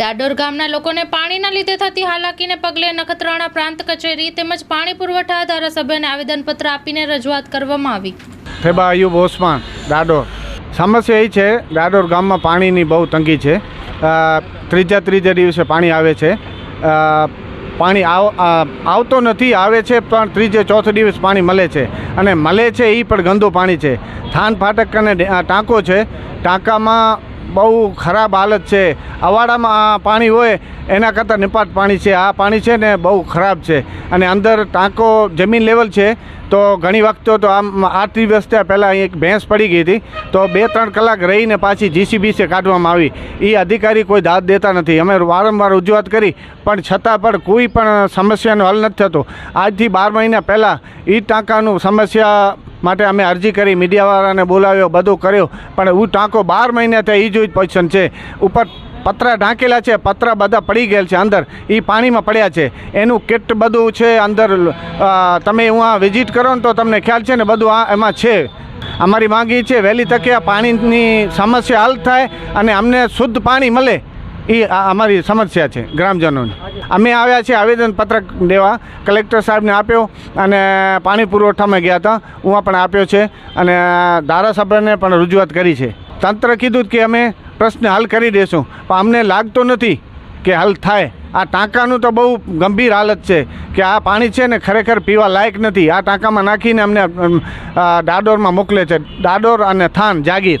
દાડોર ગામના લોકોને પાણીના લીધે થતી હાલાકીને પગલે નખત્રાણા પ્રાંત કચેરી તેમજ પાણી પુરવઠા ધારાસભ્યને આવેદનપત્ર આપીને રજૂઆત કરવામાં આવી. ફેબા અયુબ ઓસમાન, દાડોર. સમસ્યા એ છે, દાડોર ગામમાં પાણીની બહુ તંગી છે. ત્રીજા ત્રીજા દિવસે પાણી આવે છે. પાણી આવ આવતો નથી, આવે છે, પણ ત્રીજે ચોથો દિવસ પાણી મળે છે. અને મળે છે એ પણ ગંદુ પાણી છે. થાન ફાટક અને ટાંકો છે. ટાંકામાં બહુ ખરાબ હાલત છે. અવાડામાં પાણી હોય, એના કરતાં નિપાટ પાણી છે. આ પાણી છે ને બહુ ખરાબ છે. અને અંદર ટાંકો જમીન લેવલ છે, તો ઘણી વખતો તો આમ આઠ દિવસ ત્યાં પહેલાં એક ભેંસ પડી ગઈ હતી, તો બે ત્રણ કલાક રહીને પાછી જીસીબીસે કાઢવામાં આવી. એ અધિકારી કોઈ દાદ દેતા નથી. અમે વારંવાર રજૂઆત કરી, પણ છતાં પણ કોઈ પણ સમસ્યાનો હલ નથી થતો. આજથી બાર મહિના પહેલાં એ ટાંકાનું સમસ્યા માટે અમે અરજી કરી, મીડિયાવાળાને બોલાવ્યો, બધું કર્યો. પણ હું ટાંકો બાર મહિના થયા એ જ પોઝિશન છે. ઉપર પતરા ઢાંકેલા છે, પતરા બધા પડી ગયેલ છે અંદર. એ પાણીમાં પડ્યા છે. એનું કેટ બધું છે અંદર. તમે હું આ વિઝિટ કરો ને તો તમને ખ્યાલ છે ને બધું આ એમાં છે. અમારી માંગી છે, વહેલી તકે આ પાણીની સમસ્યા હલ થાય અને અમને શુદ્ધ પાણી મળે. એ અમારી સમસ્યા છે ગ્રામજનોની. અમે આવ્યા છીએ આવેદન પત્રક દેવા કલેક્ટર સાહેબને આપ્યો અને પાણી પુરવઠામાં ગયા હતા હું પણ આપ્યો છે અને ધારાસભ્યને પણ રજૂઆત કરી છે. તંત્ર કીધું કે અમે પ્રશ્ન હલ કરી દઈશું પણ અમને લાગતો નથી કે હલ થાય. આ ટાંકાનું તો બહુ ગંભીર હાલત છે કે આ પાણી છે ને ખરેખર પીવા લાયક નથી. આ ટાંકામાં નાખીને અમને અમ, દાડોરમાં મોકલે છે. દાડોર અને થાન જાગીર.